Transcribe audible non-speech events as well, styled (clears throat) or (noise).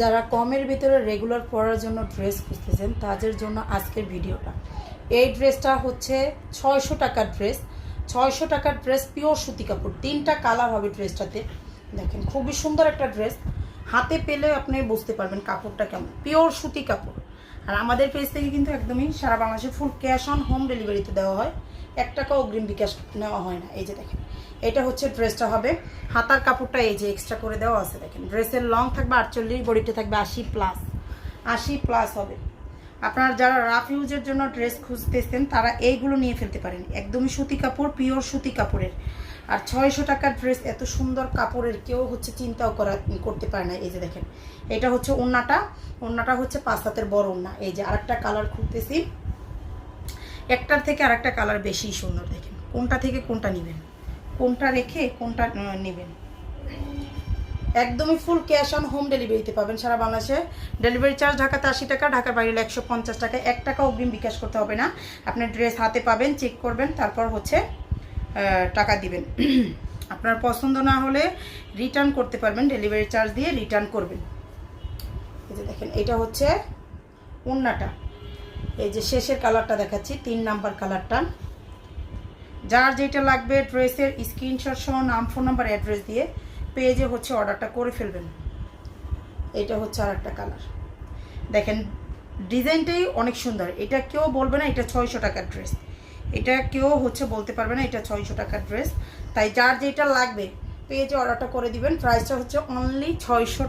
যারা কমের ভিতরে রেগুলার পরার জন্য ড্রেস খুঁজতেছেন, তাদের জন্য আজকের ভিডিওটা। এই ড্রেসটা হচ্ছে ছয়শো টাকার ড্রেস ছয়শো টাকার ড্রেস পিওর সুতি কাপড়। তিনটা কালার হবে ড্রেসটাতে দেখেন, খুবই সুন্দর একটা ড্রেস হাতে পেলে আপনি বুঝতে পারবেন কাপড়টা কেমন। পিওর সুতি কাপড়। আর আমাদের পেজ থেকে কিন্তু একদমই সারা বাংলাদেশে ফুল ক্যাশ অন হোম ডেলিভারিতে দেওয়া হয়। এক টাকা অগ্রিম বিকাশ নেওয়া হয় না। এই যে দেখেন, এটা হচ্ছে ড্রেসটা হবে। হাতার কাপড়টা এই যে এক্সট্রা করে দেওয়া আছে, দেখেন। ড্রেসের লং থাকবে আটচল্লিশ বডিটা থাকবে আশি প্লাস আশি প্লাস হবে। আপনার যারা রাফ ইউজের জন্য ড্রেস খুঁজতেছেন, তারা এইগুলো নিয়ে ফেলতে পারেন। একদমই সুতি কাপড় পিওর সুতি কাপড়ের। আর ছয়শো টাকার ড্রেস এত সুন্দর কাপড়ের কেউ হচ্ছে চিন্তাও করা, করতে পারে না। এই যে দেখেন, এটা হচ্ছে ওন্নাটা। ওন্নাটা হচ্ছে পাঁচ হাতের বড় ওন্না। এই যে আরেকটা কালার খুঁজতেছি। একটার থেকে আরেকটা কালার বেশি সুন্দর দেখেন। কোনটা থেকে কোনটা নেবেন? কোনটা রেখে কোনটা নেবেন? একদমই ফুল ক্যাশ অন হোম ডেলিভারিতে পাবেন সারা বাংলাদেশে। ডেলিভারি চার্জ ঢাকাতে আশি টাকা, ঢাকার বাইরে একশো পঞ্চাশ টাকা। এক টাকা অগ্রিম বিকাশ করতে হবে না। আপনি ড্রেস হাতে পাবেন চেক করবেন, তারপর হচ্ছে টাকা দিবেন। (clears throat) আপনার পছন্দ না হলে রিটার্ন করতে পারবেন ডেলিভারি চার্জ দিয়ে রিটার্ন করবেন। এই যে দেখেন, এটা হচ্ছে উন্নাটা এই যে শেষের কালারটা দেখাচ্ছি, তিন নাম্বার কালারটা যার যেটা লাগবে ড্রেসের স্ক্রিনশট সহ নাম ফোন নাম্বার অ্যাড্রেস দিয়ে পেজে হচ্ছে অর্ডারটা করে ফেলবেন। এটা হচ্ছে আর একটা কালার। দেখেন, ডিজাইনটাই অনেক সুন্দর। এটা কেউ বলবে না, এটা ছয়শো টাকার ড্রেস। এটা কেউ হচ্ছে বলতে পারবে না, এটা ছয়শো টাকার ড্রেস। তাই যার যেটা লাগবে পেজে অর্ডারটা করে দিবেন। প্রাইসটা হচ্ছে অনলি ছয়শো